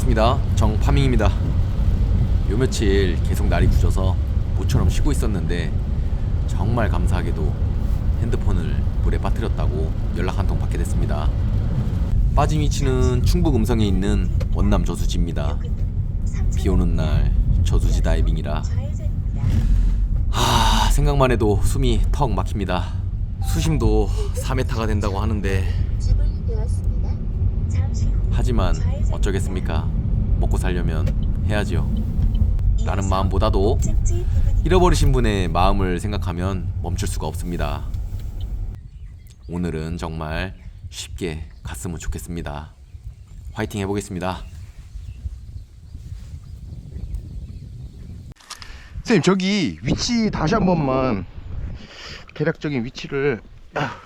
반갑습니다. 정파밍입니다. 요 며칠 계속 날이 굳어서 모처럼 쉬고 있었는데 정말 감사하게도 핸드폰을 물에 빠뜨렸다고 연락 한 통 받게 됐습니다. 빠진 위치는 충북 음성에 있는 원남 저수지입니다. 비 오는 날 저수지 다이빙이라 하 생각만 해도 숨이 턱 막힙니다. 수심도 4m가 된다고 하는데 하지만 어쩌겠습니까? 먹고 살려면 해야지요. 라는 마음보다도 잃어버리신 분의 마음을 생각하면 멈출 수가 없습니다. 오늘은 정말 쉽게 갔으면 좋겠습니다. 화이팅 해보겠습니다. 선생님 저기 위치 다시 한 번만 대략적인 위치를 아,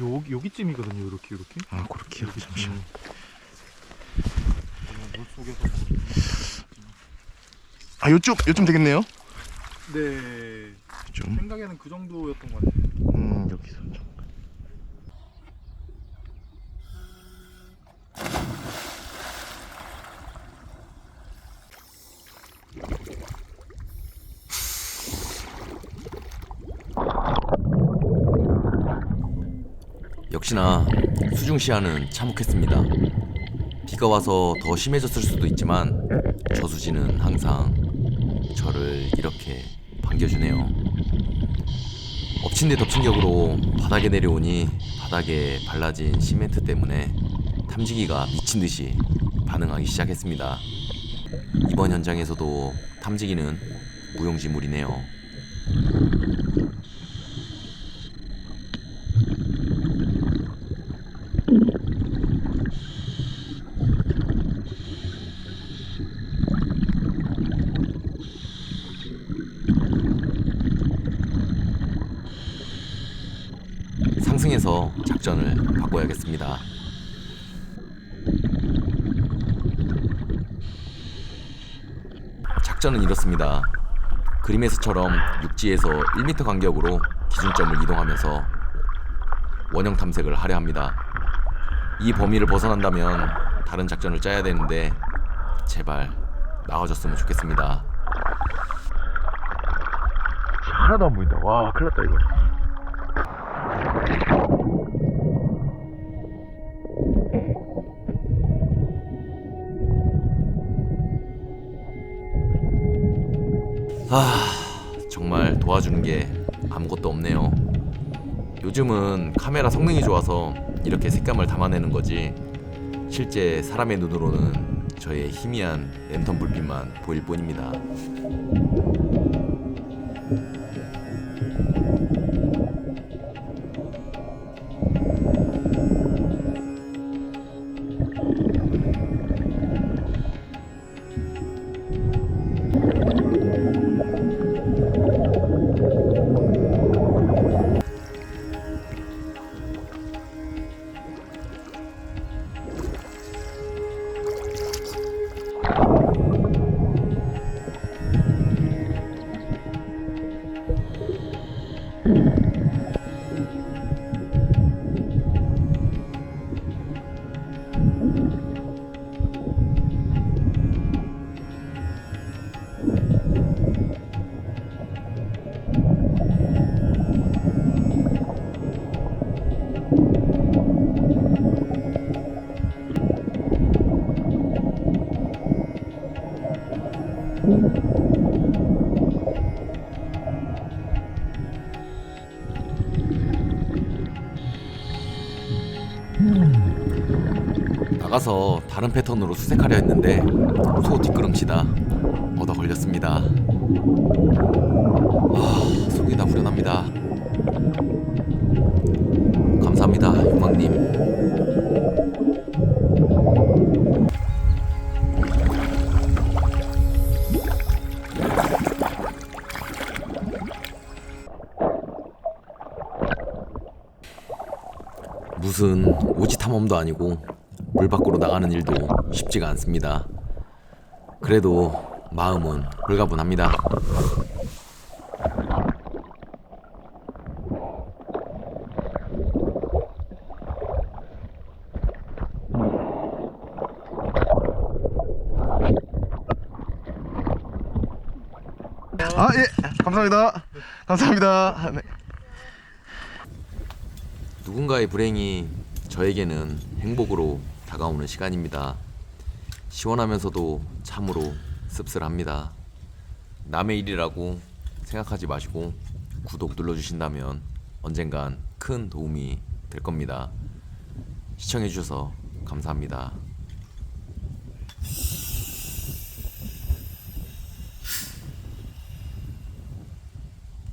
요 여기쯤이거든요. 이렇게 이렇게. 아 그렇게요 잠시만 물 속에서. 아 요쪽 요쯤 되겠네요 네. 좀 생각에는 그 정도였던 것 같아요. 역시나 수중 시야는 참혹했습니다. 비가 와서 더 심해졌을 수도 있지만 저수지는 항상 저를 이렇게 반겨주네요. 엎친 데 덮친 격으로 바닥에 내려오니 바닥에 발라진 시멘트 때문에 탐지기가 미친 듯이 반응하기 시작했습니다. 이번 현장에서도 탐지기는 무용지물이네요. 상승해서 작전을 바꿔야겠습니다. 작전은 이렇습니다. 그림에서처럼 육지에서 1m 간격으로 기준점을 이동하면서 원형 탐색을 하려 합니다. 이 범위를 벗어난다면 다른 작전을 짜야 되는데 제발 나와줬으면 좋겠습니다. 하나도 안 보인다 와 큰일 났다 이거 아 정말 도와주는 게 아무것도 없네요. 요즘은 카메라 성능이 좋아서 이렇게 색감을 담아내는 거지 실제 사람의 눈으로는 저의 희미한 랜턴 불빛만 보일 뿐입니다. 나가서 다른 패턴으로 수색하려 했는데 소 뒷걸음치다 얻어 걸렸습니다. 아, 속이 다 후련합니다. 감사합니다, 용왕님. 무슨 오지 탐험도 아니고 물 밖으로 나가는 일도 쉽지가 않습니다. 그래도 마음은 불가분합니다. 아, 예. 감사합니다. 감사합니다. 네. 누군가의 불행이 저에게는 행복으로 다가오는 시간입니다. 시원하면서도 참으로 씁쓸합니다. 남의 일이라고 생각하지 마시고 구독 눌러주신다면 언젠간 큰 도움이 될 겁니다. 시청해주셔서 감사합니다.